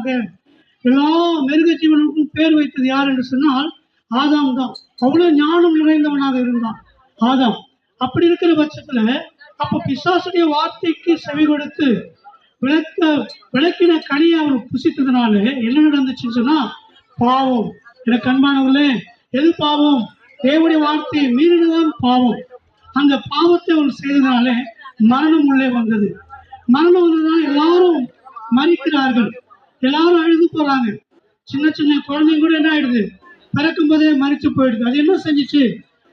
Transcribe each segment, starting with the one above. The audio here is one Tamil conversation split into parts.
செய்வானாக எல்லா மிருக ஜீவனுக்கும் பேர் வைத்தது யார் என்று சொன்னால் ஆதாம் தான். அவ்வளவு ஞானம் நிறைந்தவனாக இருந்தான் ஆதாம். அப்படி இருக்கிற பட்சத்துல அப்ப பிசாசுடைய வார்த்தைக்கு செவி கொடுத்து விளக்க விளக்கின கனியை அவர் புசித்ததுனால என்ன நடந்துச்சுன்னு சொன்னா பாவம். எனக்கு அன்பானவர்களே எது பாவம்? தேவனுடைய வார்த்தையை மீறினதான் பாவம். அந்த பாவத்தை அவர் செய்ததுனால மரணம் உள்ளே வந்தது. மரணம் வந்ததுனால எல்லாரும் மறிக்கிறார்கள் எல்லாரும் அழுது போறாங்க. சின்ன சின்ன குழந்தைங்க கூட என்ன ஆயிடுது? பிறக்கும் போதே மறித்து போயிடுது. அது என்ன செஞ்சுச்சு?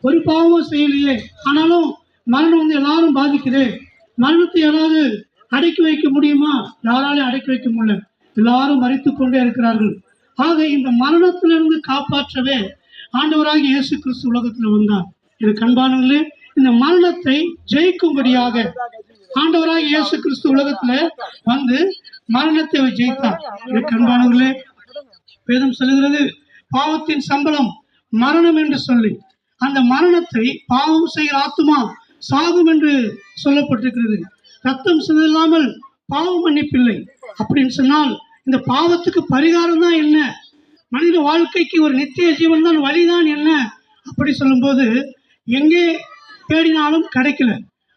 ஒரு பாவமும் செய்யலையே. ஆனாலும் மரணம் வந்து எல்லாரும் பாதிக்குது. மரணத்தை யாராவது அடக்கி வைக்க முடியுமா? யாராலையும் அடக்கி வைக்க முடியல. எல்லாரும் மறித்து கொண்டே இருக்கிறார்கள். ஆக இந்த மரணத்திலிருந்து காப்பாற்றவே ஆண்டவராக இயேசு கிறிஸ்து உலகத்தில் வந்தார். எனக்கு அன்பானவர்களே இந்த மரணத்தை ஜெயிக்கும்படியாக ஆண்டவராக இயேசு கிறிஸ்து உலகத்துல வந்து மரணத்தை ஜெயித்தார். எனக்கு அன்பானவர்களே வேதம் சொல்லுகிறது பாவத்தின் சம்பளம் மரணம் என்று சொல்லி. அந்த மரணத்தை பாவம் செய்கிற ஆத்துமா சாகும் என்று சொல்லப்பட்டிருக்கிறது. ரத்தம் சிதறாமல் பாவம் மன்னிப்பில்லை. அப்படின்னு சொன்னால் இந்த பாவத்துக்கு பரிகாரம் தான் என்ன? மனித வாழ்க்கைக்கு ஒரு நித்திய ஜீவன் தான் வழிதான் என்ன? அப்படி சொல்லும்போது எங்கே தேடினாலும் கிடைக்கல.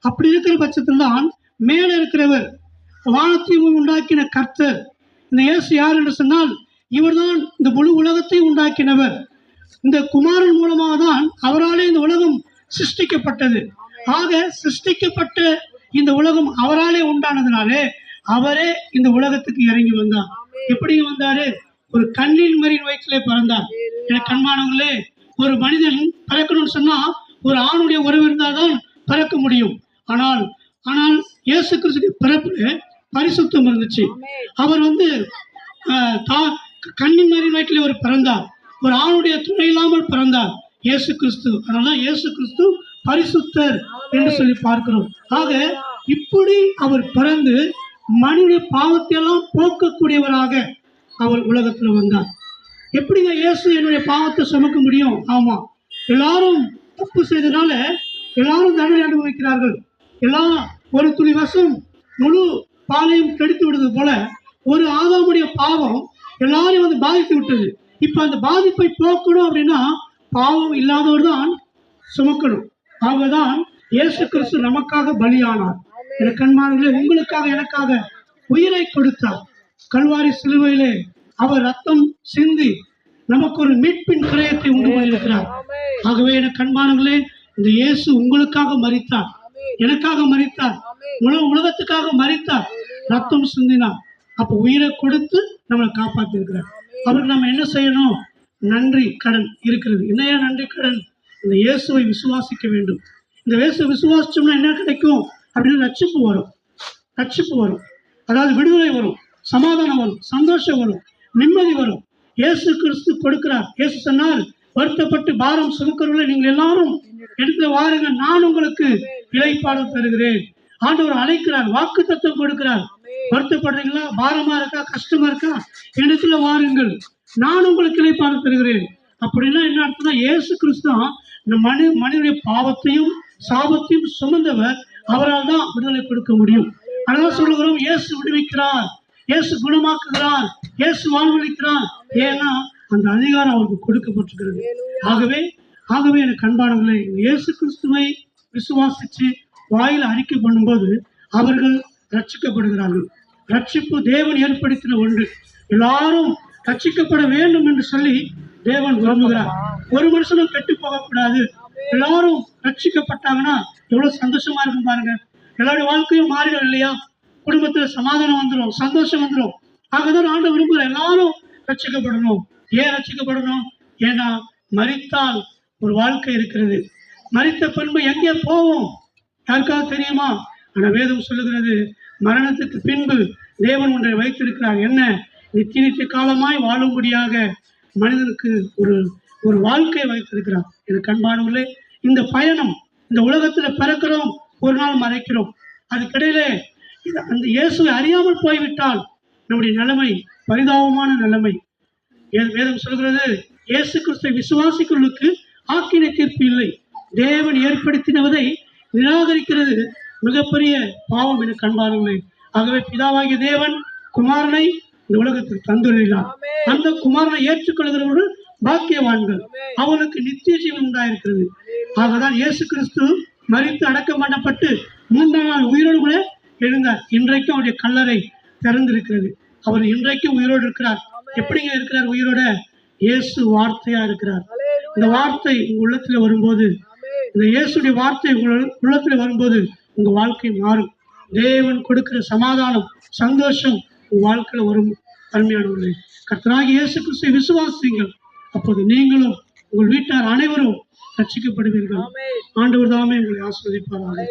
அப்படி இருக்கிற பட்சத்தில்தான் மேலே இருக்கிறவர் வானத்தையும் உண்டாக்கின கர்த்தர். இந்த இயேசு யார் என்று சொன்னால் இவர்தான் இந்த முழு உலகத்தை உண்டாக்கினவர். இந்த குமாரன் மூலமாக தான் அவராலே இந்த உலகம் சிருஷ்டிக்கப்பட்டது. ஆக சிருஷ்டிக்கப்பட்ட இந்த உலகம் அவராலே உண்டானதுனாலே அவரே இந்த உலகத்துக்கு இறங்கி வந்தார் எப்படி வந்தாரு? ஒரு கண்ணின் மரின் வயிற்றிலே பிறந்தார் என கண்மானவங்களே ஒரு மனிதன் பிறக்கணும்னு சொன்னா ஒரு ஆணுடைய உறவு இருந்தால்தான் பிறக்க முடியும். ஆனால் ஆனால் இயேசு கிறிஸ்துடைய பிறப்புல பரிசுத்தம் இருந்துச்சு. அவர் வந்து ஆஹ், தா- கண்ணின் மரின் வயிற்றிலே ஒரு பிறந்தார். ஒரு ஆணுடைய துணை இல்லாமல் பிறந்தார் இயேசு கிறிஸ்து. அதனால இயேசு கிறிஸ்து பரிசுத்தர் என்று சொல்லி பார்க்கிறோம். ஆக இப்படி அவர் பிறந்து மனித பாவத்தை எல்லாம் போக்கக்கூடியவராக அவர் உலகத்தில் வந்தார். எப்படிங்க இயேசு என்னுடைய பாவத்தை சுமக்க முடியும்? ஆமா. எல்லாரும் தப்பு செய்தனால எல்லாரும் தண்டனை அனுபவிக்கிறார்கள். எல்லாம் ஒரு துளி வசம் முழு பாலையும் கெடுத்து விடுவது போல ஒரு ஆதாமுடைய பாவம் எல்லாரையும் வந்து பாதித்து விட்டது. இப்ப அந்த பாதிப்பை போக்கணும் அப்படின்னா பாவம் இல்லாதவர் தான் சுமக்கணும். ஆகதான் இயேசு கிறிஸ்து நமக்காக பலியானார். என கண்மானங்களே உங்களுக்காக எனக்காக உயிரை கொடுத்தார். கல்வாரி சிலுவையிலே அவர் ரத்தம் சிந்தி நமக்கு ஒரு மீட்பின் கிரயத்தை உண்டு பண்ணியிருக்கிறார். ஆகவே என கண்மானங்களே இந்த இயேசு உங்களுக்காக மறித்தான் எனக்காக மரித்தார் உலக உலகத்துக்காக மரித்தார் ரத்தம் சிந்தினார். அப்ப உயிரை கொடுத்து நம்மளை காப்பாத்திருக்கிறார். அவருக்கு நம்ம என்ன செய்யணும்? நன்றி கடன் இருக்கிறது. என்னையா நன்றி கடன்? இந்த இயேசுவை விசுவாசிக்க வேண்டும். இந்த இயேசுவை விசுவாசிச்சோம்னா என்ன கிடைக்கும்? அப்படின்னு ரட்சிப்பு வரும். ரட்சிப்பு வரும். அதாவது விடுதலை வரும். சமாதானம் வரும். சந்தோஷம் வரும். நிம்மதி வரும். இயேசு கிறிஸ்து கொடுக்கிறார். இயேசு சொன்னார் வருத்தப்பட்டு பாரம் சுமக்கிறவர்களை நீங்கள் எல்லாரும் எடுத்து வாருங்க நான் உங்களுக்கு இலைப்பாடு தருகிறேன். ஆண்டவர் அழைக்கிறார் வாக்கு தத்துவம் கொடுக்கிறார் வருத்தப்படுறீங்களா? பாரமா இருக்கா? கஷ்டமா இருக்கா? இடத்துல வாருங்கள். நான் உங்களுக்கு இலைப்பாடு தருகிறேன். அப்படின்னா என்ன அர்த்தம்னா இயேசு கிறிஸ்து தான் இந்த மனி மனிதனுடைய பாவத்தையும் சாபத்தையும் சுமந்தவர். அவரால் தான் விடுதலை கொடுக்க முடியும். அதனால சொல்லுகிறோம் இயேசு விடுவிக்கிறார். இயேசு குணமாக்குகிறார். இயேசு வாழ்வளிக்கிறார். ஏன்னா அந்த அதிகாரம் அவருக்கு கொடுக்கப்பட்டிருக்கிறது. ஆகவே ஆகவே எனக்கு அன்பானவர்களே இயேசு கிறிஸ்துவை விசுவாசிச்சு வாயில் அறிக்கை பண்ணும்போது அவர்கள் ரட்சிக்கப்படுகிறார்கள். ரட்சிப்பு தேவன் ஏற்படுத்தின ஒன்று. எல்லாரும் ரட்சிக்கப்பட வேண்டும் என்று சொல்லி தேவன் விரும்புகிறார். ஒரு மனுஷனும் கெட்டு போகக்கூடாது. எல்லாரும் ரட்சிக்கப்பட்டாங்கன்னா எவ்வளவு சந்தோஷமா இருக்கும் பாருங்க. எல்லாருடைய வாழ்க்கையும் மாறிடும் இல்லையா? குடும்பத்துல சமாதானம் வந்துடும் சந்தோஷம் வந்துடும் ஆகதான் ஆண்டு விரும்புகிற எல்லாரும் ரட்சிக்கப்படணும். ஏன் ரட்சிக்கப்படணும்? ஏன்னா மறித்தால் ஒரு வாழ்க்கை இருக்கிறது. மறித்த பண்பு எங்கே போவோம்? யாருக்காவது தெரியுமா? ஆனால் வேதம் சொல்லுகிறது மரணத்துக்கு பின்பு தேவன் ஒன்றை வைத்திருக்கிறார். என்ன? நித்திய நித்திய காலமாய் வாழும்படியாக மனிதனுக்கு ஒரு ஒரு வாழ்க்கையை வைத்திருக்கிறார். எனக்கு அன்பானவர்களே இந்த பயணம் இந்த உலகத்தில் பிறக்கிறோம் ஒரு நாள் மறைக்கிறோம். அதுக்கிடையிலே இது அந்த இயேசுவை அறியாமல் போய்விட்டால் நம்முடைய நிலைமை பரிதாபமான நிலைமை. வேதம் சொல்கிறது இயேசு கிறிஸ்துவை விசுவாசிக்கிறவர்களுக்கு ஆக்கினை தீர்ப்பு இல்லை. தேவன் ஏற்படுத்தினதை நிராகரிக்கிறது. மிகப்பெரிய பாவம் என கண்பாருங்களே ஆகவே பிதாவாகிய தேவன் குமாரனை இந்த உலகத்தில் தந்துள்ளார். அந்த குமாரனை ஏற்றுக்கொள்கிறவர்கள் பாக்கியவான்கள். அவனுக்கு நித்திய ஜீவன் உண்டாயிருக்கிறது. ஆகதான் இயேசு கிறிஸ்து மரித்து அடக்கம் பண்ணப்பட்டு மூன்றாம் நாள் உயிரோடு கூட எழுந்தார். இன்றைக்கும் அவருடைய கல்லறை திறந்திருக்கிறது. அவர் இன்றைக்கும் உயிரோடு இருக்கிறார். எப்படிங்க இருக்கிறார் உயிரோட? இயேசு வார்த்தையா இருக்கிறார். இந்த வார்த்தை உங்க உள்ளத்துல வரும்போது இந்த இயேசுடைய வார்த்தை உங்கள் உள்ளத்துல வரும்போது உங்க வாழ்க்கை மாறும். தேவன் கொடுக்கிற சமாதானம் சந்தோஷம் உங்க வாழ்க்கையில வரும். அருமையானவர்களே கர்த்தராகி இயேசு கிறிஸ்துவை விசுவாசிங்கள் அப்போது நீங்களும் உங்கள் வீட்டார் அனைவரும் ரட்சிக்கப்படுவீர்கள். ஆண்டவர் தாமே உங்களை ஆஸ்வதிப்பார்கள்.